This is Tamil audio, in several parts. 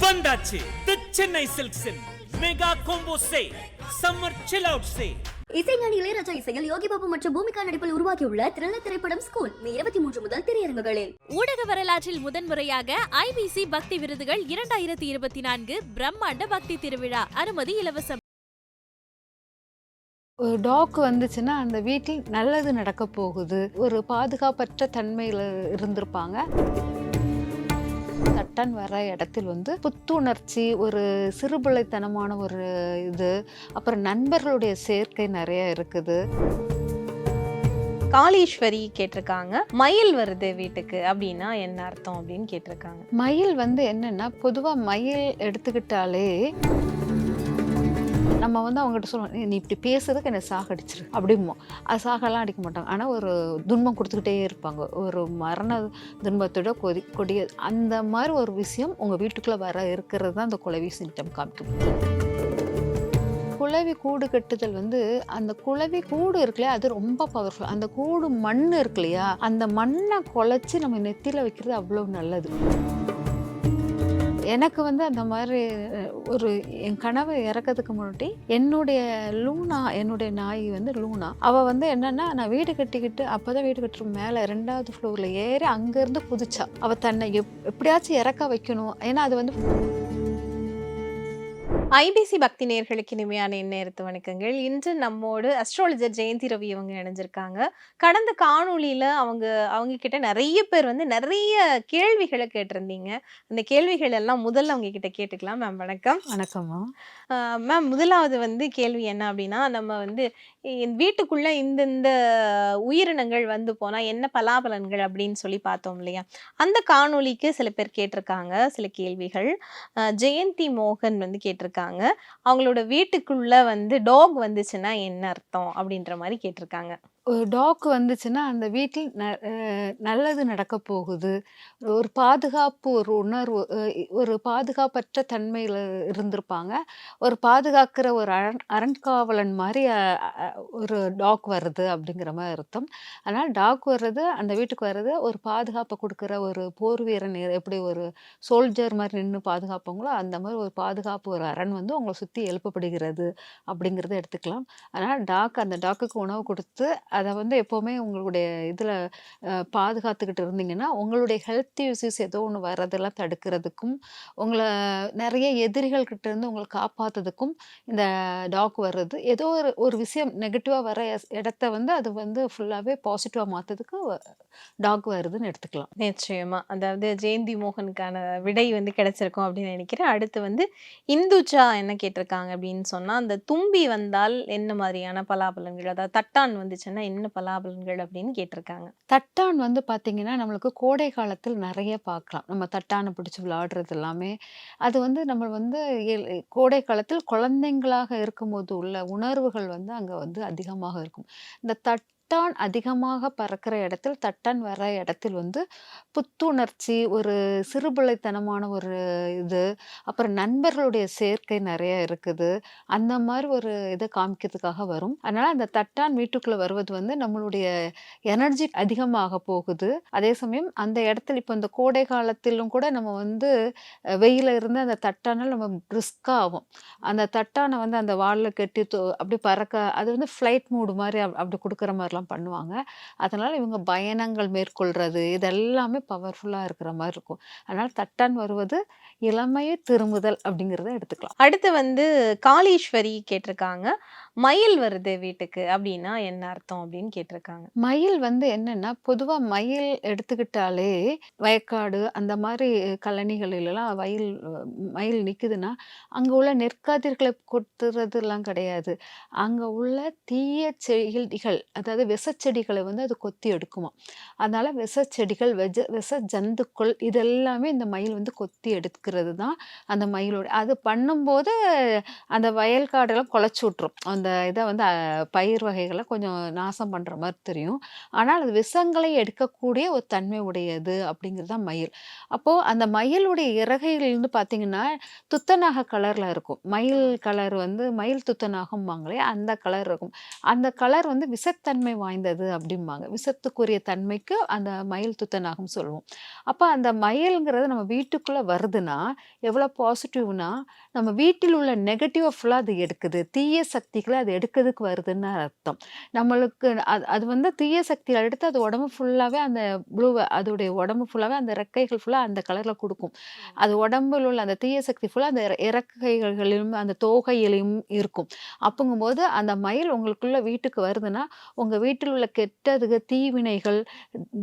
வந்தாச்சு. The Chennai சில்க்ஸின் mega combo say summer chill out say இசைஞானி இளையராஜா இசையில் யோகி பாபு மற்றும் பூமிகா நடிப்பில் உருவாகியுள்ள த்ரில்லர் திரைப்படம் ஸ்கூல் மே இருபத்தி மூன்று முதல் திரையரங்குகளில். ஊடக வரலாற்றில் முதன்முறையாக ஐபிசி பக்தி விருதுகள் இரண்டாயிரத்தி இருபத்தி நான்கு பிரம்மாண்ட பக்தி திருவிழா. அனுமதி இலவசம். ஒரு டாக் வந்துச்சுன்னா அந்த வீட்டில் நல்லது நடக்க போகுது. ஒரு பாதுகாப்பற்ற தன்மையில் இருந்திருப்பாங்க. தட்டன் வர இடத்தில் வந்து புத்துணர்ச்சி ஒரு சிறுபிள்ளைத்தனமான ஒரு இது அப்புறம் நண்பர்களுடைய சேர்க்கை நிறைய இருக்குது. காளீஸ்வரி கேட்டிருக்காங்க. மயில் வருது வீட்டுக்கு அப்படின்னா என்ன அர்த்தம் அப்படின்னு கேட்டிருக்காங்க. மயில் வந்து என்னன்னா பொதுவாக மயில் எடுத்துக்கிட்டாலே நம்ம வந்து அவங்ககிட்ட சொல்லுவோம் "நீ- நீ இப்படி பேசுறதுக்கு என்னை சாகடிச்சிரு. அப்படிமோ அது சாகலாம் அடிக்க மாட்டாங்க. ஆனால் ஒரு துன்பம் கொடுத்துக்கிட்டே இருப்பாங்க. ஒரு மரண துன்பத்தோட கொதி கொடிய அந்த மாதிரி ஒரு விஷயம் உங்கள் வீட்டுக்குள்ளே வர இருக்கிறது தான் அந்த குலவி சிம்டம் காமிக்கும். குளவி கூடு கட்டுதல் வந்து அந்த குளவி கூடு இருக்குல்லையா அது ரொம்ப பவர்ஃபுல் அந்த கூடு மண் இருக்கு இல்லையா அந்த மண்ணை குழச்சி நம்ம நெத்தியில் வைக்கிறது அவ்வளோ நல்லது. எனக்கு வந்து அந்த மாதிரி ஒரு என் கனவு இறக்கிறதுக்கு முன்னாடி என்னுடைய லூனா என்னுடைய நாய் வந்து லூனா. அவள் வந்து என்னென்னா நான் வீடு கட்டிக்கிட்டு அப்போ தான் வீடு கட்டுற மேலே ரெண்டாவது ஃப்ளோரில் ஏறி அங்கேருந்து குதிச்சா. அவள் தன்னை எப் எப்படியாச்சும் இறக்க வைக்கணும். ஏன்னா அது வந்து ஐபிசி பக்தி நேர்களுக்கு இனிமையான நேரத்து வணக்கங்கள். இன்று நம்மோடு அஸ்ட்ராலஜர் ஜெயந்தி ரவி அவங்க இணைஞ்சிருக்காங்க. கடந்த காணொளியில அவங்க அவங்க கிட்ட நிறைய பேர் வந்து நிறைய கேள்விகளை கேட்டிருந்தீங்க. அந்த கேள்விகள் எல்லாம் முதல்ல அவங்க கிட்ட கேட்டுக்கலாம். மேம் வணக்கம். வணக்கம்மா. மேம் முதலாவது வந்து கேள்வி என்ன அப்படின்னா நம்ம வந்து என் வீட்டுக்குள்ள இந்தந்த உயிரினங்கள் வந்து போனா என்ன பலாபலன்கள் அப்படின்னு சொல்லி பார்த்தோம் இல்லையா? அந்த காணொளிக்கு சில பேர் கேட்டிருக்காங்க சில கேள்விகள். ஜெயந்தி மோகன் வந்து கேட்டிருக்காங்க. அவங்களோட வீட்டுக்குள்ள வந்து டாக் வந்துச்சுன்னா என்ன அர்த்தம்? அப்படின்ற மாதிரி கேட்டிருக்காங்க. ஒரு டாக் வந்துச்சுன்னா அந்த வீட்டில் ந- அஹ் நல்லது நடக்க போகுது. ஒரு பாதுகாப்பு ஒரு உணர்வு அஹ் ஒரு பாதுகாப்பற்ற தன்மையில் இருந்திருப்பாங்க. ஒரு பாதுகாக்கிற ஒரு அரண் அரண்காவலன் மாதிரி அஹ், அஹ், ஒரு டாக் வருது அப்படிங்கிற மாதிரி அர்த்தம். அதனால் டாக் வர்றது அந்த வீட்டுக்கு வர்றது ஒரு பாதுகாப்பை கொடுக்குற ஒரு போர் வீரன் எப்படி ஒரு சோல்ஜர் மாதிரி நின்று பாதுகாப்பாங்களோ அந்த மாதிரி ஒரு பாதுகாப்பு ஒரு அரண் வந்து உங்களை சுற்றி எழுப்பப்படுகிறது அப்படிங்கிறத எடுத்துக்கலாம். அதனால் டாக் அந்த டாக்குக்கு உணவு கொடுத்து அதை வந்து எப்போவுமே உங்களுடைய இதில் பாதுகாத்துக்கிட்டு இருந்தீங்கன்னா உங்களுடைய ஹெல்த் இஷ்யூஸ் ஏதோ ஒன்று வர்றதெல்லாம் தடுக்கிறதுக்கும் உங்களை நிறைய எதிரிகள்கிட்ட இருந்து உங்களை காப்பாற்றுறதுக்கும் இந்த டாக் வர்றது ஏதோ ஒரு ஒரு விஷயம் நெகட்டிவாக வர இடத்த வந்து அது வந்து ஃபுல்லாகவே பாசிட்டிவாக மாற்றதுக்கு டாக் வருதுன்னு எடுத்துக்கலாம். நிச்சயமாக அதாவது ஜெயந்தி மோகனுக்கான விடை வந்து கிடைச்சிருக்கும் அப்படின்னு நினைக்கிறேன். அடுத்து வந்து இந்துச்சா என்ன கேட்டிருக்காங்க அப்படின்னு சொன்னால் அந்த தும்பி வந்தால் என்ன மாதிரியான பலாபலன்கள்? அதாவது தட்டான் வந்துச்சுன்னா என்ன பலாபலன்கள் அப்படின்னு கேட்டிருக்காங்க. தட்டான் வந்து பார்த்தீங்கன்னா நம்மளுக்கு கோடை காலத்தில் நிறைய பார்க்கலாம் நம்ம தட்டானை பிடிச்சி விளையாடுறது எல்லாமே. அது வந்து நம்ம வந்து கோடை காலத்தில் குழந்தைங்களாக இருக்கும்போது உள்ள உணர்வுகள் வந்து அங்கே வந்து அதிகமாக இருக்கும். இந்த தட் தட்டான் அதிகமாக பறக்கிற இடத்தில் தட்டான் வர இடத்தில் வந்து புத்துணர்ச்சி ஒரு சிறுபிள்ளைத்தனமான ஒரு இது அப்புறம் நண்பர்களுடைய சேர்க்கை நிறைய இருக்குது. அந்த மாதிரி ஒரு இதை காமிக்கிறதுக்காக வரும். அதனால அந்த தட்டான் வீட்டுக்குள்ளே வருவது வந்து நம்மளுடைய எனர்ஜி அதிகமாக போகுது. அதே சமயம் அந்த இடத்துல இப்போ இந்த கோடை காலத்திலும் கூட நம்ம வந்து வெயில இருந்து அந்த தட்டானால் நம்ம பிரிஸ்காக ஆகும். அந்த தட்டானை வந்து அந்த வாலில் கட்டி தூ- அப்படி பறக்க அது வந்து ஃப்ளைட் மூடு மாதிரி அப்- அப்படி கொடுக்குற மாதிரிலாம் பண்ணுவாங்க. அதனால் இவங்க பயணங்கள் மேற்கொள்கிறது இதெல்லாமே பவர்ஃபுல்லாக இருக்கிற மாதிரி இருக்கும். அதனால் தட்டான் வருவது இளமையை திரும்புதல் அப்படிங்கிறத எடுத்துக்கலாம். அடுத்து வந்து காளீஸ்வரி கேட்டிருக்காங்க. மயில் வருது வீட்டுக்கு அப்படின்னா என்ன அர்த்தம் அப்படின்னு கேட்டிருக்காங்க. மயில் வந்து என்னன்னா பொதுவா மயில் எடுத்துக்கிட்டாலே வயக்காடு அந்த மாதிரி கழனிகளிலலாம் வயல் மயில் நிக்குதுன்னா அங்க உள்ள நெற்காதிர்களை கொத்துறதுலாம் கிடையாது. அங்க உள்ள தீய செடிகள் அதாவது விஷச்செடிகளை வந்து அது கொத்தி எடுக்குமா. அதனால விஷச்செடிகள் வெஜ விஷ ஜந்துக்கள் இதெல்லாமே இந்த மயில் வந்து கொத்தி எடுக்கிறது தான் அந்த மயிலோட அது பண்ணும்போது அந்த வயல் காடெல்லாம் குலைச்சி விட்ரும் அந்த இதை வந்து பயிர் வகைகளை கொஞ்சம் நாசம் பண்ணுற மாதிரி தெரியும். ஆனால் அது விஷங்களை எடுக்கக்கூடிய ஒரு தன்மை உடையது அப்படிங்கிறது தான் மயில். அப்போது அந்த மயிலுடைய இறகையிலிருந்து பார்த்தீங்கன்னா துத்தநாக கலரில் இருக்கும். மயில் கலர் வந்து மயில் துத்தநாகம்பாங்களே அந்த கலர் இருக்கும். அந்த கலர் வந்து விஷத்தன்மை விஷத்தன்மை வாய்ந்தது அப்படிம்பாங்க. விஷத்துக்குரிய தன்மைக்கு அந்த மயில் துத்தநாகம் சொல்லுவோம். அப்போ அந்த மயில்ங்கிறது நம்ம வீட்டுக்குள்ளே வருதுன்னா எவ்வளோ பாசிட்டிவ்னா நம்ம வீட்டில் உள்ள நெகட்டிவை ஃபுல்லாக அது எடுக்குது. தீய சக்திகளை அது எடுக்கிறதுக்கு வருதுன்னு அர்த்தம். நம்மளுக்கு அது அது வந்து தீய சக்திகளை எடுத்து அது உடம்பு ஃபுல்லாகவே அந்த ப்ளூ அதோடைய உடம்பு ஃபுல்லாகவே அந்த ரெக்கைகள் ஃபுல்லாக அந்த கலரில் கொடுக்கும். அது உடம்புல உள்ள அந்த தீய சக்தி ஃபுல்லாக அந்த இற- இறக்கைகளிலும் அந்த தோகையிலையும் இருக்கும். அப்போங்கும்போது அந்த மயில் உங்களுக்குள்ள வீட்டுக்கு வருதுன்னா உங்கள் வீட்டில் உள்ள கெட்டதுக தீவினைகள்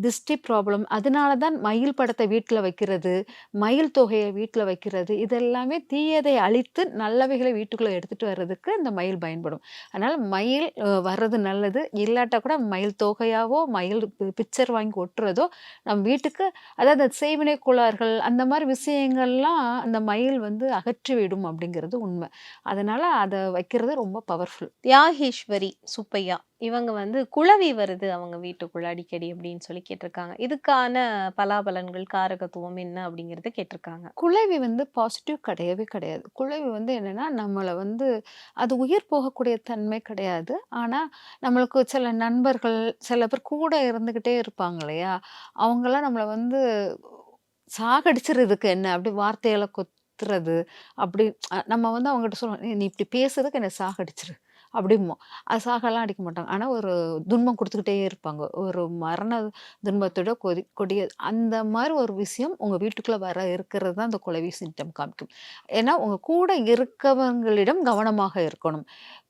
திஷ்டி ப்ராப்ளம் அதனால தான் மயில் படத்தை வீட்டில் வைக்கிறது. மயில் தொகையை வீட்டில் வைக்கிறது இதெல்லாமே தீயதை அழித்து நல்லவைகளை வீட்டுக்குள்ளே எடுத்துகிட்டு வர்றதுக்கு இந்த மயில் பயன்படும். அதனால் மயில் வர்றது நல்லது. இல்லாட்டா கூட மயில் தொகையாவோ மயில் பிக்சர் வாங்கி ஒட்டுறதோ நம்ம வீட்டுக்கு அதாவது செய்வினை கோளாறுகள் அந்த மாதிரி விஷயங்கள்லாம் அந்த மயில் வந்து அகற்றிவிடும் அப்படிங்கிறது உண்மை. அதனால் அதை வைக்கிறது ரொம்ப பவர்ஃபுல் தியாகேஸ்வரி சுப்பையா. இவங்க வந்து குழவி வருது அவங்க வீட்டுக்குள்ள அடிக்கடி அப்படின்னு சொல்லி கேட்டிருக்காங்க. இதுக்கான பலாபலன்கள் காரகத்துவம் என்ன அப்படிங்கறத கேட்டிருக்காங்க. குழவி வந்து பாசிட்டிவ் கிடையவே கிடையாது. குழவி வந்து என்னன்னா நம்மளை வந்து அது உயிர் போகக்கூடிய தன்மை கிடையாது. ஆனால் நம்மளுக்கு சில நண்பர்கள் சில பேர் கூட இருந்துக்கிட்டே இருப்பாங்க இல்லையா? அவங்கெல்லாம் நம்மளை வந்து சாகடிச்சிருதுக்கு என்ன? அப்படி வார்த்தைகளை கொத்துறது அப்படி நம்ம வந்து அவங்ககிட்ட சொல்லுவோம் நீ இப்படி பேசுறதுக்கு என்னை சாகடிச்சிரு. அப்படிமோ அது சாகலாம் அடிக்க மாட்டாங்க. ஆனால் ஒரு துன்பம் கொடுத்துக்கிட்டே இருப்பாங்க. ஒரு மரண துன்பத்தோட கொதி கொடிய அந்த மாதிரி ஒரு விஷயம் உங்கள் வீட்டுக்குள்ளே வர இருக்கிறது தான் அந்த குளவி சிம்டம் காமிக்கும். ஏன்னா உங்கள் கூட இருக்கவங்களிடம் கவனமாக இருக்கணும்.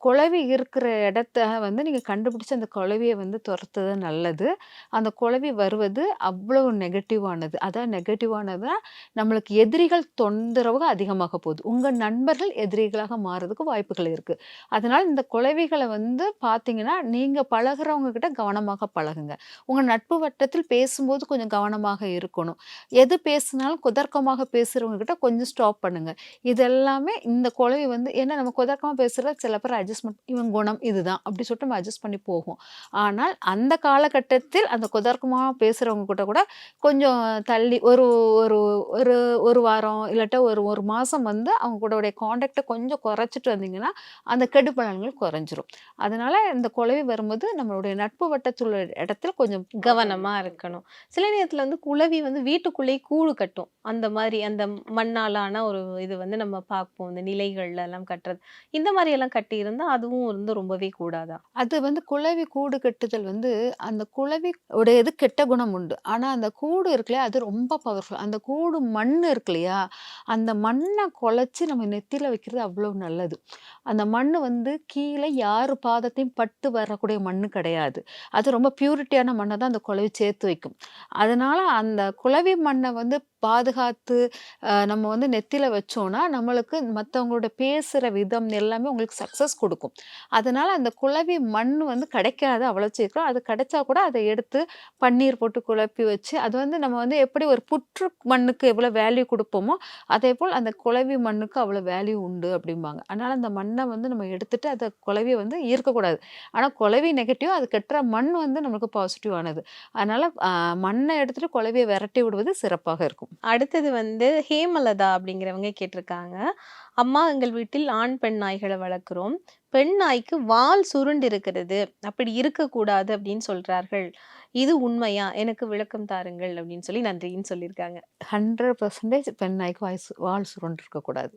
குலவி இருக்கிற இடத்த வந்து நீங்கள் கண்டுபிடிச்சி அந்த குலவியை வந்து துரத்துறது நல்லது. அந்த குழவி வருவது அவ்வளவு நெகட்டிவானது அதான் நெகட்டிவானதா நம்மளுக்கு எதிரிகள் தொந்தரவு அதிகமாக போகுது. உங்கள் நண்பர்கள் எதிரிகளாக மாறதுக்கு வாய்ப்புகள் இருக்குது அதனால் இந்த குளவிகளை வந்து பார்த்தீங்கன்னா நீங்கள் பழகிறவங்க கிட்ட கவனமாக பழகுங்க. உங்கள் நட்பு வட்டத்தில் பேசும்போது கொஞ்சம் கவனமாக இருக்கணும். எது பேசினாலும் குதர்க்கமாக பேசுகிறவங்க கிட்ட கொஞ்சம் ஸ்டாப் பண்ணுங்க. இதெல்லாமே இந்த குளவி வந்து ஏன்னா நம்ம குதர்க்கமாக பேசுகிற சில பேர் அட்ஜஸ்ட்மெண்ட் இவன் குணம் இதுதான் அப்படி சொல்லிட்டு நம்ம அட்ஜஸ்ட் பண்ணி போகும். ஆனால் அந்த காலகட்டத்தில் அந்த குதர்க்கமாக பேசுகிறவங்க கிட்ட கூட கொஞ்சம் தள்ளி ஒரு ஒரு ஒரு ஒரு வாரம் இல்லாட்டா ஒரு ஒரு மாதம் வந்து அவங்க கூட காண்டாக்டை கொஞ்சம் குறைச்சிட்டு வந்தீங்கன்னா அந்த கெடுபலன்கள் குறைஞ்சிரும். அதனால இந்த குளவி வரும்போது நம்மளுடைய நட்பு வட்டத்தில் உள்ள இடத்துல கொஞ்சம் கவனமா இருக்கணும். சில நேரத்துல வந்து குளவி வந்து வீட்டுக்குள்ளேயே கூடு கட்டும். அந்த மாதிரி அந்த மண்ணாலான ஒரு இது வந்து நம்ம பார்ப்போம். இந்த நிலைகள்ல எல்லாம் கட்டுறது. இந்த மாதிரி எல்லாம் கட்டி இருந்தா அதுவும் வந்து ரொம்பவே கூடாதா? அது வந்து குளவி கூடு கட்டுதல் வந்து அந்த குளவி உடையது கெட்ட குணம் உண்டு. ஆனால் அந்த கூடு இருக்குல்லையா அது ரொம்ப பவர்ஃபுல் அந்த கூடு மண் இருக்கு இல்லையா அந்த மண்ணை குழச்சி நம்ம நெத்தியில் வைக்கிறது அவ்வளோ நல்லது. அந்த மண் வந்து கீழே யார் பாதத்தையும் பட்டு வரக்கூடிய மண் கிடையாது. அது ரொம்ப பியூரிட்டியான மண்ணை தான் அந்த குழவி சேர்த்து வைக்கும். அதனால அந்த குழவி மண்ணை வந்து பாதுகாத்து நம்ம வந்து நெத்தியில் வச்சோன்னா நம்மளுக்கு மற்றவங்களோட பேசுகிற விதம் எல்லாமே உங்களுக்கு சக்ஸஸ் கொடுக்கும். அதனால் அந்த குழவி மண் வந்து கிடைக்காது அவ்வளோ சீக்கிரம். அது கிடைச்சா கூட அதை எடுத்து பன்னீர் போட்டு குழப்பி வச்சு அது வந்து நம்ம வந்து எப்படி ஒரு புற்று மண்ணுக்கு எவ்வளோ வேல்யூ கொடுப்போமோ அதே போல் அந்த குழவி மண்ணுக்கு அவ்வளோ வேல்யூ உண்டு அப்படிம்பாங்க. அதனால் அந்த மண்ணை வந்து நம்ம எடுத்துட்டு அந்த குழவியை வந்து ஈர்க்கக்கூடாது ஆனால் குழவி நெகட்டிவ் அது கட்டுற மண் வந்து நம்மளுக்கு பாசிட்டிவானது அதனால் மண்ணை எடுத்துட்டு குழவியை விரட்டி விடுவது சிறப்பாக இருக்கும். அடுத்தது வந்து ஹேமலதா அப்படிங்கிறவங்க கேட்டிருக்காங்க. அம்மா எங்கள் வீட்டில் ஆண் பெண் நாய்களை வளர்க்குறோம். பெண் நாய்க்கு வால் சுருண்டு இருக்கிறது அப்படி இருக்கக்கூடாது அப்படின்னு சொல்கிறார்கள் இது உண்மையா? எனக்கு விளக்கம் தாருங்கள் அப்படின்னு சொல்லி நன்றின்னு சொல்லியிருக்காங்க. ஹண்ட்ரட் பர்சன்டேஜ் பெண் நாய்க்கு வாய் வால் சுருண்டு இருக்கக்கூடாது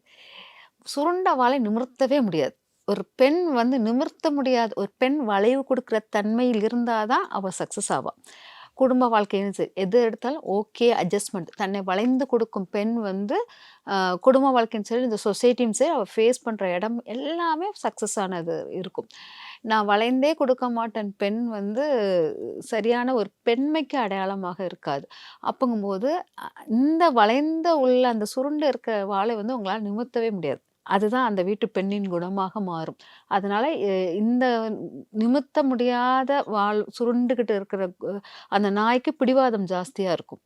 சுருண்ட வாழை நிமிர்த்தவே முடியாது. ஒரு பெண் வந்து நிமிர்த்த முடியாது ஒரு பெண் வளைவு கொடுக்குற தன்மையில் இருந்தால் தான் அவள் சக்ஸஸ் ஆவாள் குடும்ப வாழ்க்கையும் சரி எது எடுத்தாலும் ஓகே அட்ஜஸ்ட்மெண்ட் தன்னை வளைந்து கொடுக்கும் பெண் வந்து குடும்ப வாழ்க்கையும் சரி இந்த சொசைட்டியும் சரி அவள் ஃபேஸ் பண்ணுற இடம் எல்லாமே சக்ஸஸ் ஆனது இருக்கும். நான் வளைந்தே கொடுக்க மாட்டேன் பெண் வந்து சரியான ஒரு பெண்மைக்கு அடையாளமாக இருக்காது. அப்போங்கும்போது இந்த வளைந்த உள்ள அந்த சுருண்டு இருக்க வாளை வந்து உங்களால் நிமிர்த்தவே முடியாது. அதுதான் அந்த வீட்டு பெண்ணின் குணமாக மாறும். அதனால இந்த நிமிர்த்த முடியாத வாள் சுருண்டுகிட்டு இருக்கிற அந்த நாய்க்கு பிடிவாதம் ஜாஸ்தியா இருக்கும்.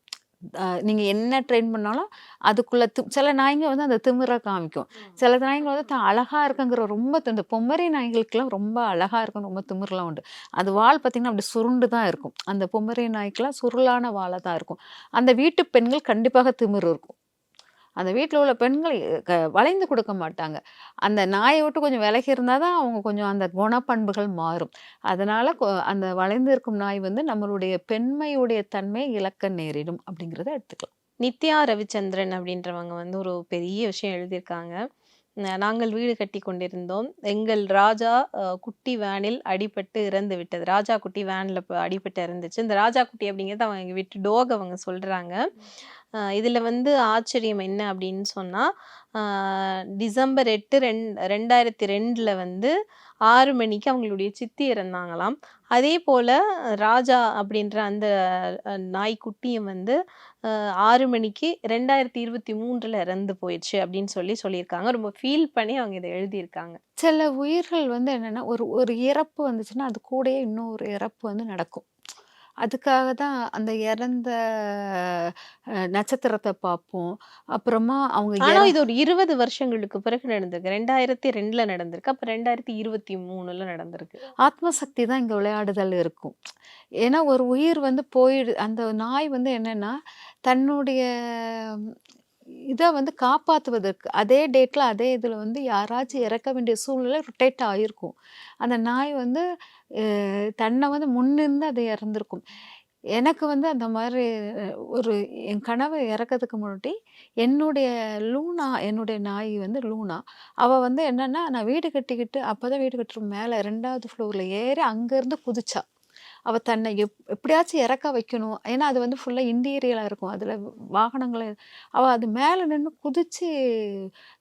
அஹ் நீங்க என்ன ட்ரெயின் பண்ணாலும் அதுக்குள்ள தி- சில நாய்ங்க வந்து அந்த திமிர காமிக்கும். சில நாய்ங்க வந்து தான் அழகா இருக்குங்கிற ரொம்ப தி- இந்த பொம்மரி நாய்களுக்கெல்லாம் ரொம்ப அழகா இருக்கும் ரொம்ப திமிரெலாம் உண்டு. அது வால் பார்த்தீங்கன்னா அப்படி சுருண்டு தான் இருக்கும். அந்த பொம்மரி நாய்க்கெல்லாம் சுருளான வாழை தான் இருக்கும். அந்த வீட்டு பெண்கள் கண்டிப்பாக திமிரு இருக்கும். அந்த வீட்டில் உள்ள பெண்கள் க வளைந்து கொடுக்க மாட்டாங்க. அந்த நாயை விட்டு கொஞ்சம் விலகி இருந்தால் தான் அவங்க கொஞ்சம் அந்த குணப்பண்புகள் மாறும். அதனால் அந்த வளைந்து இருக்கும் நாய் வந்து நம்மளுடைய பெண்மையுடைய தன்மை இழக்க நேரிடும் அப்படிங்கிறத எடுத்துக்கலாம். நித்யா ரவிச்சந்திரன் அப்படின்றவங்க வந்து ஒரு பெரிய விஷயம் எழுதியிருக்காங்க. நாங்கள் வீடு கட்டி கொண்டிருந்தோம். எங்கள் ராஜா குட்டி வேனில் அடிபட்டு இறந்து விட்டது. ராஜா குட்டி வேனில் அடிபட்டு இறந்துச்சு. இந்த ராஜா குட்டி அப்படிங்கிறது அவங்க எங்கள் வீட்டு டோக் அவங்க சொல்கிறாங்க இதில் வந்து ஆச்சரியம் என்ன அப்படின்னு சொன்னால் டிசம்பர் எட்டு ரெண் ரெண்டாயிரத்தி ரெண்டில் வந்து ஆறு மணிக்கு அவங்களுடைய சித்தி இறந்தாங்களாம். அதே போல் ராஜா அப்படின்ற அந்த நாய்க்குட்டியும் வந்து ஆறு மணிக்கு ரெண்டாயிரத்தி இருபத்தி மூன்றில் இறந்து போயிடுச்சு அப்படின்னு சொல்லி சொல்லியிருக்காங்க. ரொம்ப ஃபீல் பண்ணி அவங்க இதை எழுதியிருக்காங்க. சில உயிர்கள் வந்து என்னென்னா ஒரு ஒரு இறப்பு வந்துச்சுன்னா அது கூடயே இன்னொரு இறப்பு வந்து நடக்கும். அதுக்காக தான் அந்த இறந்த அஹ், நட்சத்திரத்தை பார்ப்போம். அப்புறமா அவங்க ஆனா இற- இது ஒரு இருபது வருஷங்களுக்கு பிறகு நடந்திருக்கு. ரெண்டாயிரத்தி ரெண்டுல நடந்திருக்கு. அப்ப ரெண்டாயிரத்தி இருபத்தி மூணுல நடந்திருக்கு. ஆத்மசக்தி தான் இங்கே விளையாடுதல் இருக்கும். ஏன்னா ஒரு உயிர் வந்து போயிடு அந்த நாய் வந்து என்னன்னா தன்னுடைய இதை வந்து காப்பாற்றுவதற்கு அதே டேட்டில் அதே இதில் வந்து யாராச்சும் இறக்க வேண்டிய சூழ்நிலை ரொட்டேட் ஆகிருக்கும் அந்த நாய் வந்து தன்னை வந்து முன்னிருந்து அது இறந்துருக்கும். எனக்கு வந்து அந்த மாதிரி ஒரு என் கனவை இறக்கிறதுக்கு முன்னாடி என்னுடைய லூனா என்னுடைய நாய் வந்து லூனா. அவள் வந்து என்னென்னா நான் வீடு கட்டிக்கிட்டு அப்போ தான் வீடு கட்டுற மேலே ரெண்டாவது ஃப்ளோரில் ஏறி அங்கேருந்து குதிச்சா. அவள் தன்னை எப் எப்படியாச்சும் இறக்க வைக்கணும். ஏன்னா அது வந்து ஃபுல்லாக இன்டீரியலாக இருக்கும். அதில் வாகனங்களை அவள் அது மேலே நின்று குதித்து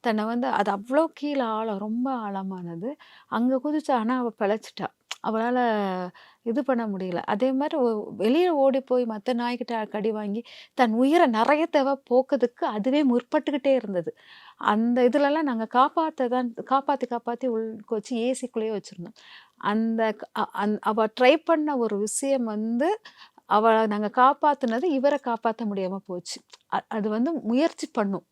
தன்னை வந்து அது அவ்வளோ கீழே ஆழம் ரொம்ப ஆழமானது. அங்கே குதிச்சு ஆனால் அவள் பிழைச்சிட்டா. அவளால் இது பண்ண முடியல. அதே மாதிரி வெளியே ஓடி போய் மற்ற நாய்கிட்ட கடி வாங்கி தன் உயிரை நிறைய தேவை போக்குறதுக்கு அதுவே முற்பட்டுக்கிட்டே இருந்தது. அந்த இதுலலாம் நாங்கள் காப்பாற்ற தான் காப்பாற்றி காப்பாற்றி உள் வச்சு ஏசிக்குள்ளேயே வச்சுருந்தோம். அந்த அ- அந் அவள் ட்ரை பண்ண ஒரு விஷயம் வந்து அவளை நாங்கள் காப்பாற்றினது இவரை காப்பாற்ற முடியாமல் போச்சு. அது வந்து முயற்சி பண்ணும்.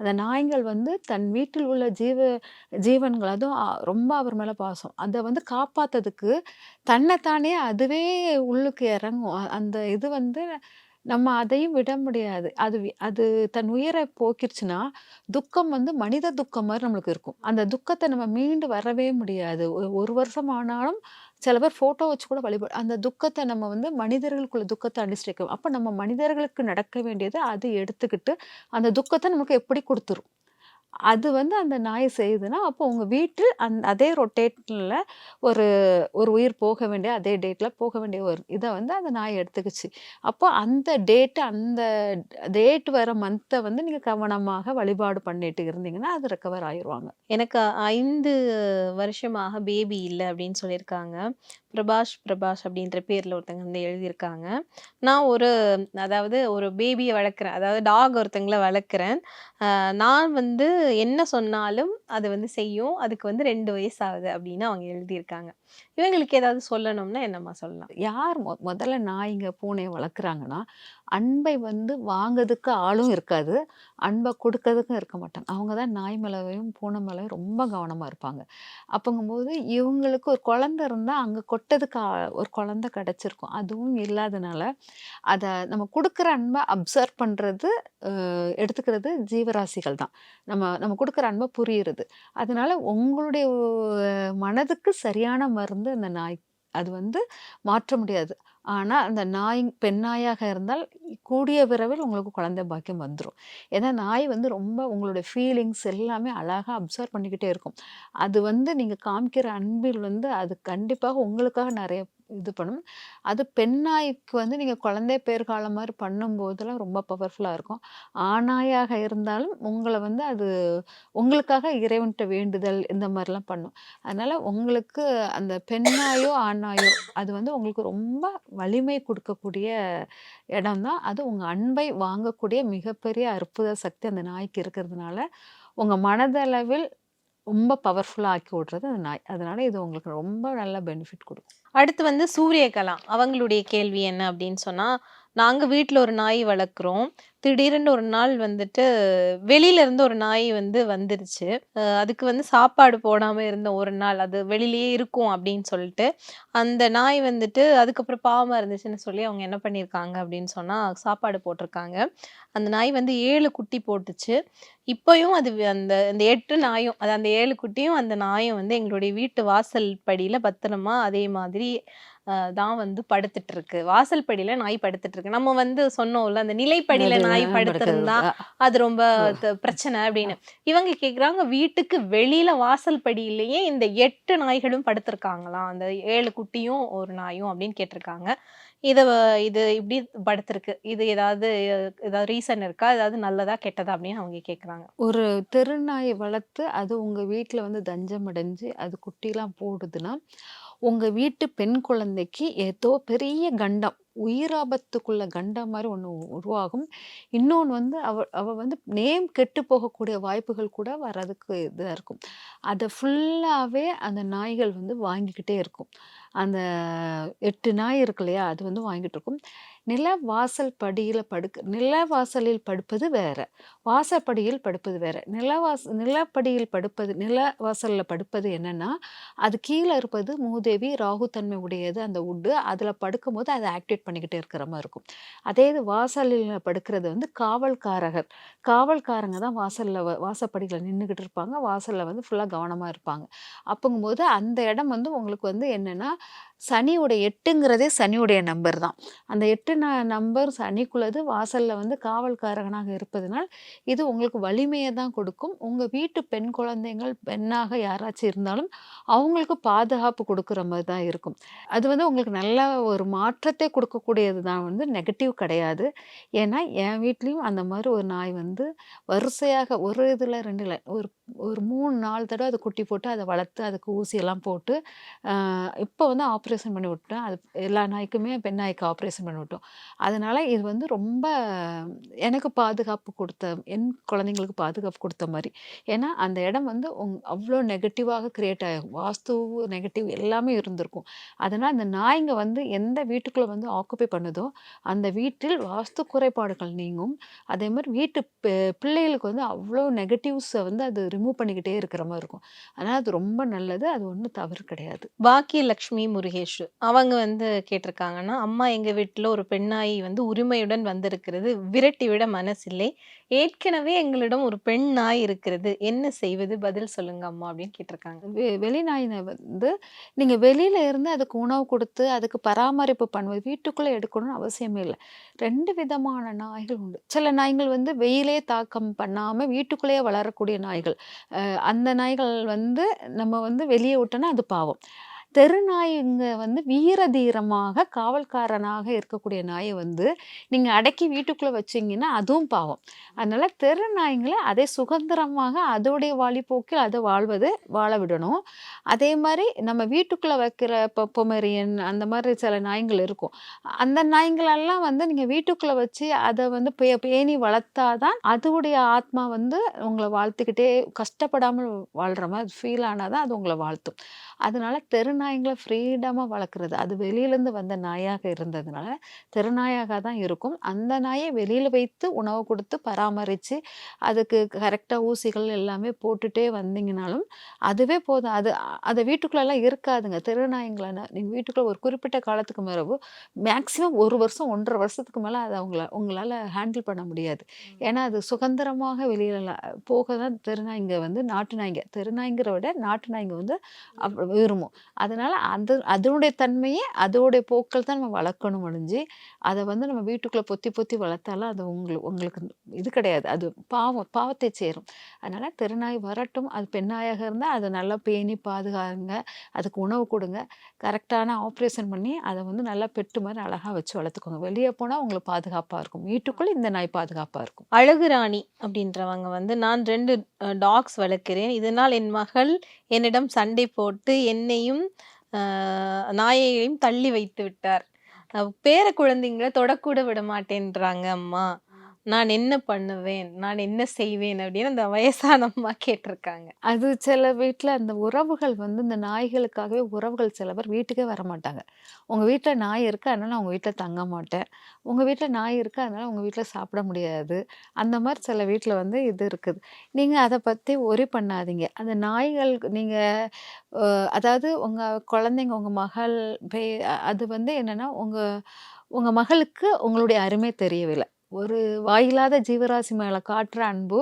அந்த நாய்கள் வந்து தன் வீட்டில் உள்ள ஜீவ ஜீவன்கள் அதுவும் ரொம்ப அவர் மேலே பாசம். அதை வந்து காப்பாற்றதுக்கு தன்னைத்தானே அதுவே உள்ளுக்கு இறங்கும். அந்த இது வந்து நம்ம அதையும் விட முடியாது. அது வி- அது தன் உயிரை போக்கிருச்சுன்னா துக்கம் வந்து மனித துக்கம் மாதிரி நம்மளுக்கு இருக்கும். அந்த துக்கத்தை நம்ம மீண்டு வரவே முடியாது. ஒ- ஒரு வருஷம் ஆனாலும் சில பேர் ஃபோட்டோ வச்சு கூட வழிபாடு அந்த துக்கத்தை நம்ம வந்து மனிதர்களுக்குள்ள துக்கத்தை அனுஷ்டிக்கும். அப்போ நம்ம மனிதர்களுக்கு நடக்க வேண்டியதை அது எடுத்துக்கிட்டு அந்த துக்கத்தை நமக்கு எப்படி கொடுத்துரும்? அது வந்து அந்த நாய் செய்யுதுன்னா அப்போ உங்கள் வீட்டில் அந் அதே ரொட்டேட்டில் ஒரு ஒரு உயிர் போக வேண்டிய அதே டேட்டில் போக வேண்டிய ஒரு இதை வந்து அந்த நாய் எடுத்துக்கிச்சு. அப்போ அந்த டேட்டு அந்த டேட் வர மந்த்தை வந்து நீங்கள் கவனமாக வழிபாடு பண்ணிட்டு இருந்தீங்கன்னா அது ரெக்கவர் ஆயிடுவாங்க. எனக்கு ஐந்து வருஷமாக பேபி இல்லை அப்படின்னு சொல்லியிருக்காங்க. பிரபாஷ் பிரபாஷ் அப்படின்ற பேரில் ஒருத்தங்க வந்து எழுதியிருக்காங்க. நான் ஒரு அதாவது ஒரு பேபியை வளர்க்குறேன். அதாவது டாக் ஒருத்தங்களை வளர்க்குறேன். நான் வந்து என்ன சொன்னாலும் அது வந்து செய்யும். அதுக்கு வந்து ரெண்டு வயசு ஆகுது அப்படின்னு அவங்க எழுதியிருக்காங்க. இவங்களுக்கு ஏதாவது சொல்லணும்னா என்னம்மா சொல்லலாம்? யார் மொ முதல்ல நாய்ங்க பூனையை வளர்க்குறாங்கன்னா அன்பை வந்து வாங்கிறதுக்கு ஆளும் இருக்காது. அன்பை கொடுக்கறதுக்கும் இருக்க மாட்டாங்க. அவங்க தான் நாய் மேலேயும் பூனை மேலேயும் ரொம்ப கவனமாக இருப்பாங்க. அப்போங்கும்போது இவங்களுக்கு ஒரு குழந்த இருந்தால் அங்கே கொட்டதுக்கு ஒரு குழந்த கிடச்சிருக்கும். அதுவும் இல்லாதனால அதை நம்ம கொடுக்குற அன்பை அப்சர்வ் பண்ணுறது எடுத்துக்கிறது ஜீவராசிகள் தான். நம்ம நம்ம கொடுக்குற அன்பை புரியுறது. அதனால் உங்களுடைய மனதுக்கு சரியான மருந்து அந்த நாய் அது வந்து மாற்ற முடியாது. ஆனால் அந்த நாய் பெண் நாயாக இருந்தால் கூடிய விரைவில் உங்களுக்கு குழந்தை பாக்கியம் வந்துடும் ஏன்னா நாய் வந்து ரொம்ப உங்களுடைய ஃபீலிங்ஸ் எல்லாமே அழகாக அப்சர்வ் பண்ணிக்கிட்டே இருக்கும். அது வந்து நீங்கள் காமிக்கிற அன்பில் வந்து அது கண்டிப்பாக உங்களுக்காக நிறைய இது பண்ணும். அது பெண்ணாய்க்கு வந்து நீங்கள் குழந்தை பேர் காலம் மாதிரி பண்ணும்போதெல்லாம் ரொம்ப பவர்ஃபுல்லாக இருக்கும். ஆணாயாக இருந்தாலும் உங்களை வந்து அது உங்களுக்காக இறைவன்கிட்ட வேண்டுதல் இந்த மாதிரிலாம் பண்ணும். அதனால் உங்களுக்கு அந்த பெண்ணாயோ ஆணாயோ அது வந்து உங்களுக்கு ரொம்ப வலிமை கொடுக்கக்கூடிய இடம் தான். அது உங்கள் அன்பை வாங்கக்கூடிய மிகப்பெரிய அற்புத சக்தி அந்த நாய்க்கு இருக்கிறதுனால. உங்கள் மனதளவில் ரொம்ப பவர்ஃபுல்லாக ஆக்கி விடுறது அந்த நாய். அதனால இது உங்களுக்கு ரொம்ப நல்ல பெனிஃபிட் கொடுக்கும். அடுத்து வந்து சூரியகலா அவங்களுடைய கேள்வி என்ன அப்படின்னு சொன்னா நாங்க வீட்டில் ஒரு நாய் வளர்க்குறோம். திடீர்னு ஒரு நாள் வந்துட்டு வெளியில இருந்து ஒரு நாய் வந்து வந்துருச்சு. அதுக்கு வந்து சாப்பாடு போடாம இருந்த ஒரு நாள். அது வெளியிலேயே இருக்கும் அப்படின்னு சொல்லிட்டு, அந்த நாய் வந்துட்டு அதுக்கப்புறம் பாவமா இருந்துச்சுன்னு சொல்லி அவங்க என்ன பண்ணியிருக்காங்க அப்படின்னு சொன்னா, சாப்பாடு போட்டிருக்காங்க. அந்த நாய் வந்து ஏழு குட்டி போட்டுச்சு. இப்பயும் அது அந்த அந்த எட்டு நாயும், அது அந்த ஏழு குட்டியும், அந்த நாயும் வந்து எங்களுடைய வீட்டு வாசல் படியில பத்திரமா அதே மாதிரி அ தான் வந்து படுத்துட்டு இருக்கு. வாசல் படியில நாய் படுத்துட்டு இருக்கு. நம்ம வந்து சொன்னோம்ல, அந்த நிலைப்படியில அது நாய் ஆ, படுத்திருந்தா. அது ரொம்ப பிரச்சனை அப்படின்னு. இவங்க கேட்குறாங்க, வீட்டுக்கு வெளியில வாசல் படியிலேயே இந்த 8 நாய்களும் படுத்திருக்காங்களாம். அந்த 7 குட்டியும், 1 நாயும் அப்படின்னு கேட்டிருக்காங்க. இத இது இப்படி படுத்திருக்கு. இது ஏதாவது ஏதாவது ரீசன் இருக்கா? ஏதாவது நல்லதா, கெட்டதா அப்படின்னு அவங்க கேட்குறாங்க. ஒரு தெருநாய வளர்த்து, அது உங்க வீட்ல வந்து தஞ்சம் அடைஞ்சு, அது குட்டிலாம் போடுதுன்னா, உங்கள் வீட்டு பெண் குழந்தைக்கு ஏதோ பெரிய கண்டம், உயிராபத்துக்குள்ள கண்டம் மாதிரி ஒன்று உருவாகும். இன்னொன்று வந்து அவ அவ வந்து நேம் கெட்டு போகக்கூடிய வாய்ப்புகள் கூட வர்றதுக்கு இதாக இருக்கும். அதை ஃபுல்லாகவே அந்த நாய்கள் வந்து வாங்கிக்கிட்டே இருக்கும். அந்த எட்டு நாய் இருக்கு இல்லையா? அது வந்து வாங்கிட்டு இருக்கும். நில வாசல் படியில படுக்க நிலவாசலில் படுப்பது வேற. வாசற்படியில் படுப்பது வேற. நிலவாச நிலப்படியில் படுப்பது நிலவாசல்ல படுப்பது என்னன்னா, அது கீழே இருப்பது மூதேவி, ராகு தன்மை உடையது அந்த உட்டு அதில் படுக்கும்போது அதை ஆக்டிவேட் பண்ணிக்கிட்டே இருக்கிற மாதிரி இருக்கும். அதே இது வாசலில் படுக்கிறது வந்து காவல்காரகர். காவல்காரங்க தான் வாசலில் வாசப்படியில் நின்றுக்கிட்டு இருப்பாங்க. வாசலில் வந்து ஃபுல்லாக கவனமாக இருப்பாங்க. அப்போங்கும்போது அந்த இடம் வந்து உங்களுக்கு வந்து என்னென்னா சனியுடைய எட்டுங்கிறதே சனியுடைய நம்பர் தான். அந்த எட்டு ந நம்பர் சனிக்குள்ளது வாசலில் வந்து காவல்காரகனாக இருப்பதனால், இது உங்களுக்கு வலிமையை தான் கொடுக்கும். உங்கள் வீட்டு பெண் குழந்தைங்கள் பெண்ணாக யாராச்சும் இருந்தாலும், அவங்களுக்கு பாதுகாப்பு கொடுக்குற மாதிரி தான் இருக்கும். அது வந்து உங்களுக்கு நல்ல ஒரு மாற்றத்தை கொடுக்கக்கூடியது தான் வந்து நெகட்டிவ் கிடையாது. ஏன்னா, என் வீட்லேயும் அந்த மாதிரி ஒரு நாய் வந்து வரிசையாக ஒரு இதில் ரெண்டு ஒரு ஒரு மூணு நாலு தடவை அதை குட்டி போட்டு, அதை வளர்த்து, அதுக்கு ஊசியெல்லாம் போட்டு, இப்போ வந்து ஆப்ரேஷன் பண்ணி விட்டோம் அது எல்லா நாய்க்குமே பெண் நாய்க்கு ஆப்ரேஷன் பண்ணி விட்டோம். அதனால் இது வந்து ரொம்ப எனக்கு பாதுகாப்பு கொடுத்த என் குழந்தைங்களுக்கு பாதுகாப்பு கொடுத்த மாதிரி ஏன்னா, அந்த இடம் வந்து உங் அவ்வளோ நெகட்டிவாக க்ரியேட் ஆகும். வாஸ்து நெகட்டிவ் எல்லாமே இருந்திருக்கும். அதனால் அந்த நாய்ங்க வந்து எந்த வீட்டுக்குள்ளே வந்து ஆக்குப்பை பண்ணுதோ, அந்த வீட்டில் வாஸ்து குறைபாடுகள் நீங்கும். அதே மாதிரி வீட்டு பெ பிள்ளைகளுக்கு வந்து அவ்வளோ நெகட்டிவ்ஸை வந்து அது ரிமூவ் பண்ணிக்கிட்டே இருக்கிற மாரி இருக்கும். அதனால அது ரொம்ப நல்லது. அது ஒண்ணும் தவறு கிடையாது. பாக்கியலட்சுமி முருகேஷ் அவங்க வந்து கேட்டிருக்காங்கன்னா, அம்மா எங்க வீட்ல ஒரு பெண் நாய் வந்து உரிமையுடன் வந்திருக்கிறது. விரட்டிவிட மனசில்லை. ஏற்கனவே எங்களிடம் ஒரு பெண் நாய் இருக்கிறது. என்ன செய்வது? பதில் சொல்லுங்க அம்மா அப்படின்னு கேட்டிருக்காங்க. வெ வெளி நாயின வந்து நீங்க வெளியில இருந்து அதுக்கு உணவு குடுத்து, அதுக்கு பராமரிப்பு பண்ணுவது வீட்டுக்குள்ள எடுக்கணும்னு அவசியமே இல்ல. 2 விதமான நாய்கள் உண்டு. சில நாய்கள் வந்து வெயிலே தாக்கம் பண்ணாம வீட்டுக்குள்ளேயே வளரக்கூடிய நாய்கள். அந்த நாய்கள் வந்து நம்ம வந்து வெளியே விட்டோன்னா அது பாவம். தெரு நாய்ங்க வந்து வீர தீரமாக காவல்காரனாக இருக்கக்கூடிய நாயை வந்து, நீங்கள் அடக்கி வீட்டுக்குள்ளே வச்சிங்கன்னா அதுவும் பாவம். அதனால் தெரு நாய்ங்களை அதே சுதந்திரமாக அதோடைய வழிப்போக்கில் அது வாழ்வது வாழ விடணும். அதே மாதிரி நம்ம வீட்டுக்குள்ளே வைக்கிற பொ பொமரியன் அந்த மாதிரி சில நாய்ங்கள் இருக்கும். அந்த நாய்ங்களெல்லாம் வந்து நீங்கள் வீட்டுக்குள்ளே வச்சு அதை வந்து பே பேணி வளர்த்தா தான், ஆத்மா வந்து உங்களை வாழ்த்துக்கிட்டே கஷ்டப்படாமல் வாழ்கிற மாதிரி ஃபீல் ஆனா தான் அது உங்களை வாழ்த்தும். அதனால தெரு நாய்ங்கள ஃப்ரீடமா வளர்க்குறது. அது வெளியிலேருந்து வந்த நாயாக இருந்ததுனால, தெரு நாயாக தான் இருக்கும். அந்த நாயை வெளியில வைத்து உணவு குடுத்து பராமரிச்சு, அதுக்கு கரெக்ட்டா ஊசிகள் எல்லாமே போட்டுட்டே வந்தீங்கனாலும், அதுவே போதும். அது அத வீட்டுக்குள்ளலாம் இருக்காதுங்க. தெரு நாய்ங்கள நீங்க வீட்டுக்குள்ள ஒரு குறிப்பிட்ட காலத்துக்கு பிறகு மேக்ஸிமம் 1 வருஷம், 1 1/2 வருஷத்துக்கு மேல அத உங்கள உங்களால ஹேண்டில் பண்ண முடியாது. ஏன்னா, அது சுதந்திரமாக வெளியில போக தான் தெரு நாய்ங்க வந்து நாட்டு நாய்ங்க. தெரு நாய்ங்கிறத விட நாட்டு நாய்ங்க வந்து அவ் விரும்பும். அதனால் அது அதனுடைய தன்மையை அதோடைய போக்கள் தான் நம்ம வளர்க்கணும் ஒழிஞ்சு, அதை வந்து நம்ம வீட்டுக்குள்ளே பொத்தி பொத்தி வளர்த்தாலும் அது உங்களு உங்களுக்கு இது கிடையாது. அது பாவம் பாவத்தை சேரும். அதனால் தெருநாய் வரட்டும். அது பெண்ணாயாக இருந்தால் அதை நல்லா பேணி பாதுகாங்க அதுக்கு உணவு கொடுங்க கரெக்டான ஆப்ரேஷன் பண்ணி அதை வந்து நல்லா பெட்டு மாதிரி அழகாக வச்சு வளர்த்துக்கோங்க. வெளியே போனால் உங்களுக்கு பாதுகாப்பாக இருக்கும். வீட்டுக்குள்ளே இந்த நாய் பாதுகாப்பாக இருக்கும். அழகு ராணி அப்படின்றவங்க வந்து, நான் ரெண்டு டாக்ஸ் வளர்க்கிறேன். இதனால் என் மகள் என்னிடம் சண்டை போட்டு என்னையும், அ நாயையும் தள்ளி வைத்து விட்டார். பேர குழந்தைங்களை தொடக்கூட விட மாட்டேன்றாங்க அம்மா. நான் என்ன பண்ணுவேன் நான் என்ன செய்வேன் அப்படின்னு அந்த வயசான அம்மா கேட்டிருக்காங்க அது சில வீட்டில் அந்த உறவுகள் வந்து இந்த நாய்களுக்காகவே உறவுகள் சில பேர் வீட்டுக்கே வர மாட்டாங்க. உங்கள் வீட்டில் நாய் இருக்கு, அதனால் உங்கள் வீட்டில் தங்க மாட்டேன். உங்கள் வீட்டில் நாய் இருக்கு, அதனால் உங்கள் வீட்டில் சாப்பிட முடியாது. அந்த மாதிரி சில வீட்டில் வந்து இது இருக்குது. நீங்கள் அதை பற்றி ஒரி பண்ணாதீங்க. அந்த நாய்கள் நீங்கள் அதாவது உங்கள் குழந்தைங்க, உங்கள் மகள் பே அது வந்து என்னென்னா உங்கள் உங்கள் மகளுக்கு உங்களுடைய அருமை தெரியவில்லை ஒரு வாயில்லாத ஜீவராசி மேலே காட்டுற அன்பு,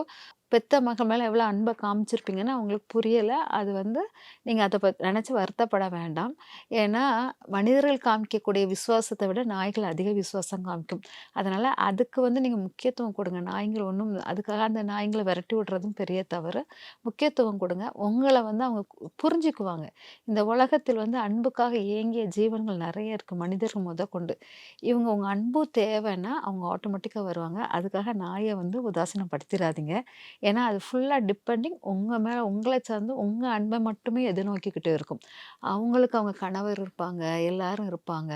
பெத்த மகள் மேலே எவ்வளோ அன்பை காமிச்சிருப்பீங்கன்னு அவங்களுக்கு புரியலை அது வந்து நீங்கள் அதை பத் நினச்சி வருத்தப்பட வேண்டாம். ஏன்னா, மனிதர்கள் காமிக்கக்கூடிய விசுவாசத்தை விட நாய்கள் அதிக விசுவாசம் காமிக்கும். அதனால் அதுக்கு வந்து நீங்கள் முக்கியத்துவம் கொடுங்க. நாய்ங்கள் ஒன்றும் அதுக்காக அந்த நாய்ங்களை விரட்டி விடுறதும் பெரிய தவறு. முக்கியத்துவம் கொடுங்க. உங்களை வந்து அவங்க புரிஞ்சுக்குவாங்க. இந்த உலகத்தில் வந்து அன்புக்காக ஏங்கிய ஜீவன்கள் நிறைய இருக்குது மனிதர்கள் முதற்கொண்டு. இவங்க உங்கள் அன்பு தேவைன்னா, அவங்க ஆட்டோமேட்டிக்காக வருவாங்க. அதுக்காக நாயை வந்து உதாசீனப்படுத்திடாதீங்க ஏன்னா, அது ஃபுல்லாக டிபெண்டிங் உங்கள் மேலே உங்களை சார்ந்து உங்கள் அன்பை மட்டுமே எதிர்நோக்கிக்கிட்டு இருக்கும். அவங்களுக்கு அவங்க கணவர் இருப்பாங்க, எல்லாரும் இருப்பாங்க.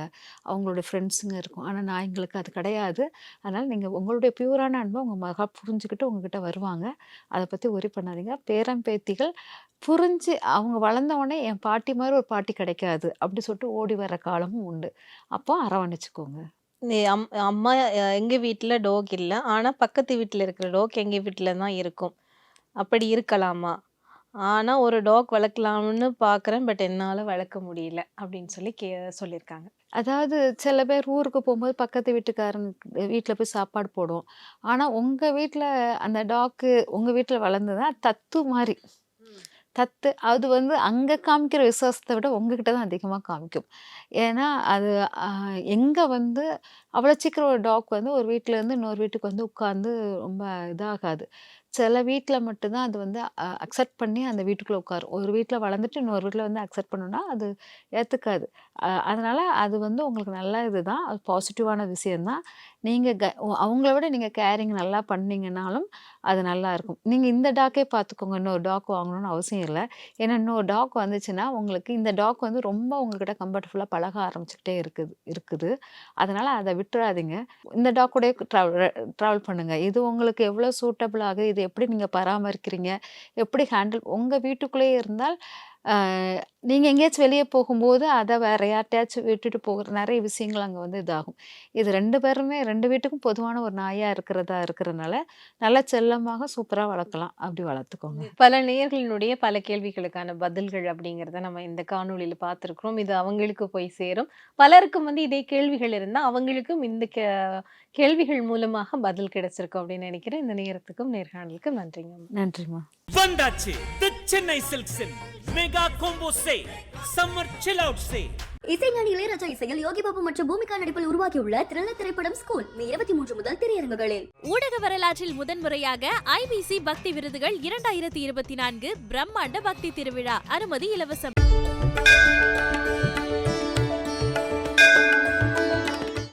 அவங்களுடைய ஃப்ரெண்ட்ஸுங்க இருக்கும். ஆனால் நான் எங்களுக்கு அது கிடையாது. அதனால் நீங்கள் உங்களுடைய பியூரான அன்பை உங்கள் மக புரிஞ்சுக்கிட்டு உங்ககிட்ட வருவாங்க. அதை பற்றி ஒரி பண்ணாதீங்க. பேரம்பேத்திகள் புரிஞ்சு அவங்க வளர்ந்தவொடனே என் பாட்டி மாதிரி ஒரு பாட்டி கிடைக்காது. அப்படி சொல்லிட்டு ஓடி வர காலமும் உண்டு. அப்போ அரவணைச்சிக்கோங்க நே அம் அம்மா எங்க வீட்ல டாக் இல்ல. ஆனா, பக்கத்து வீட்ல இருக்கிற டாக் எங்க வீட்ல தான் இருக்கும். அப்படி இருக்கலாமா? ஆனா, ஒரு டாக் வளர்க்கலாம்னு பார்க்குறேன். பட் என்னால வளர்க்க முடியல. அப்படின்னு சொல்லி கே சொல்லியிருக்காங்க. அதாவது சில பேர் ஊருக்கு போம்போது பக்கத்து வீட்டுக்காரங்க வீட்ல போய் சாப்பாடு போடும். ஆனா, உங்க வீட்ல அந்த டாக்கு உங்க வீட்ல தான் தத்து மாரி. தத்து அது வந்து அங்கே காமிக்கிற விசுவாசத்தை விட உங்ககிட்ட தான் அதிகமாக காமிக்கும். ஏன்னா, அது எங்கே வந்து அவ்வளோ சீக்கிரம் ஒரு டாக் வந்து ஒரு வீட்டிலேருந்து இன்னொரு வீட்டுக்கு வந்து உட்காந்து ரொம்ப இதாகாது. சில வீட்டில் மட்டும் தான் அது வந்து அக்செப்ட் பண்ணி அந்த வீட்டுக்குள்ளே உட்காரும். ஒரு வீட்டில் வளர்ந்துட்டு இன்னொரு வீட்டில் வந்து அக்செப்ட் பண்ணும்னா, அது ஏற்றுக்காது அதனால் அது வந்து உங்களுக்கு நல்ல இதுதான். அது பாசிட்டிவான விஷயந்தான் நீங்கள் க அவங்கள விட நீங்கள் கேரிங் நல்லா பண்ணீங்கன்னாலும் அது நல்லாயிருக்கும். நீங்கள் இந்த டாக்கே பார்த்துக்கோங்க. இன்னொரு டாக் வாங்கணும்னு அவசியம் இல்லை ஏன்னா, இன்னொரு டாக் வந்துச்சுன்னா, உங்களுக்கு இந்த டாக் வந்து ரொம்ப உங்ககிட்ட கம்ஃபர்டபுளாக பழக ஆரம்பிச்சுக்கிட்டே இருக்குது இருக்குது. அதனால் அதை விட்டுறாதீங்க. இந்த டாக் கூடயே ட்ராவல் ட்ராவல் பண்ணுங்கள் இது உங்களுக்கு எவ்வளோ சூட்டபிள் ஆகுது, இது எப்படி நீங்கள் பராமரிக்கிறீங்க, எப்படி ஹேண்டில் உங்கள் வீட்டுக்குள்ளேயே இருந்தால், அ நீங்க எங்கேயாச்சும் வெளிய போகும்போது அத வேற யார்ட்டயாச்சும் விட்டுட்டு போகுற நெறைய விஷயங்கள் அங்க வந்து இதாகும். இது 2 பேருமே 2 வீட்டுக்கும் பொதுவான ஒரு நாயா இருக்கிறதா இருக்கிறனால, நல்லா செல்லமாக சூப்பரா வளர்க்கலாம். அப்படி வளர்த்துக்கோங்க. பல நேயர்களினுடைய பல கேள்விகளுக்கான பதில்கள் அப்படிங்கிறத நம்ம இந்த காணொளியில பார்த்துருக்கிறோம். இது அவங்களுக்கு போய் சேரும். பலருக்கும் வந்து இதே கேள்விகள் இருந்தா, அவங்களுக்கும் இந்த கே கேள்விகள் மூலமாக பதில் கிடைச்சிருக்கும் அப்படின்னு நினைக்கிறேன். இந்த நேரத்துக்கும் நேர்காணலுக்கும் நன்றிங்க. நன்றிம்மா. வந்தாச்சு the Chennai சில்க்ஸின் mega combo say summer chill out say இசைஞானி இளையராஜா இசையில் யோகி பாபு மற்றும் பூமிகா நடிப்பில் உருவாகியுள்ள த்ரில்லர் திரைப்படம் ஸ்கூல் மே இருபத்தி மூன்று முதல் திரையரங்குகளில். ஊடக வரலாற்றில் முதன்முறையாக ஐபிசி பக்தி விருதுகள் இரண்டாயிரத்தி இருபத்தி நான்கு பிரம்மாண்ட பக்தி திருவிழா. அனுமதி இலவசம்.